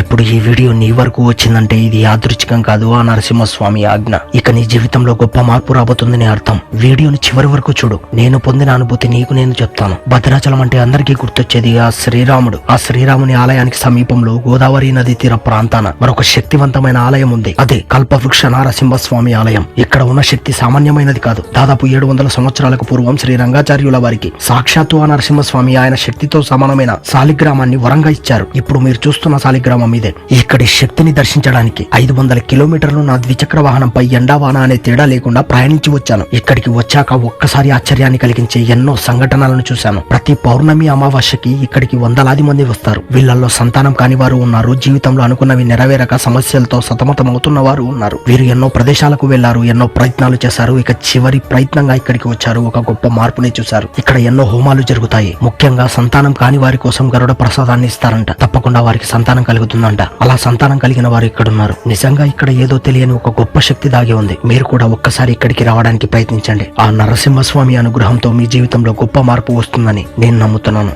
ఇప్పుడు ఈ వీడియో నీ వరకు వచ్చిందంటే ఇది యాదృచ్ఛికం కాదు ఆ నరసింహస్వామి ఆజ్ఞ. ఇక నీ జీవితంలో గొప్ప మార్పు రాబోతుందని అర్థం. వీడియోని చివరి వరకు చూడు. నేను పొందిన అనుభూతి నీకు నేను చెప్తాను. భద్రాచలం అంటే అందరికీ గుర్తొచ్చేది ఆ శ్రీరాముడు. ఆ శ్రీరాముని ఆలయానికి సమీపంలో గోదావరి నది తీర ప్రాంతాన మరొక శక్తివంతమైన ఆలయం ఉంది. అదే కల్పవృక్ష నారసింహస్వామి ఆలయం. ఇక్కడ ఉన్న శక్తి సామాన్యమైనది కాదు. దాదాపు ఏడు వందల సంవత్సరాలకు పూర్వం శ్రీ రంగాచార్యుల వారికి సాక్షాత్తు ఆ నరసింహస్వామి ఆయన శక్తితో సమానమైన శాలిగ్రామాన్ని వరంగా ఇచ్చారు. ఇప్పుడు మీరు చూస్తున్న శాలిగ్రామం మీదే ఇక్కడి శక్తిని దర్శించడానికి ఐదు వందల కిలోమీటర్లు నా ద్విచక్ర వాహనంపై ఎండావాన అనే తేడా లేకుండా ప్రయాణించి వచ్చాను. ఇక్కడికి వచ్చాక ఒక్కసారి ఆశ్చర్యాన్ని కలిగించే ఎన్నో సంఘటనలను చూశాను. ప్రతి పౌర్ణమి అమావాస్యకి ఇక్కడికి వందలాది మంది వస్తారు. వీళ్ళల్లో సంతానం కాని వారు ఉన్నారు. జీవితంలో అనుకున్నవి నెరవేరక సమస్యలతో సతమతమవుతున్న వారు ఉన్నారు. వీరు ఎన్నో ప్రదేశాలకు వెళ్ళారు ఎన్నో ప్రయత్నాలు చేశారు. ఇక చివరి ప్రయత్నంగా ఇక్కడికి వచ్చారు. ఒక గొప్ప మార్పుని చూశారు. ఇక్కడ ఎన్నో హోమాలు జరుగుతాయి. ముఖ్యంగా సంతానం కాని వారి కోసం గరుడ ప్రసాదాన్ని ఇస్తారంట. తప్పకుండా వారికి సంతానం కలుగుతుంది. ఉందంట అలా సంతానం కలిగిన వారు ఇక్కడ ఉన్నారు నిజంగా ఇక్కడ ఏదో తెలియని ఒక గొప్ప శక్తి దాగి ఉంది. మీరు కూడా ఒక్కసారి ఇక్కడికి రావడానికి ప్రయత్నించండి. ఆ నరసింహస్వామి అనుగ్రహంతో మీ జీవితంలో గొప్ప మార్పు వస్తుందని నేను నమ్ముతున్నాను.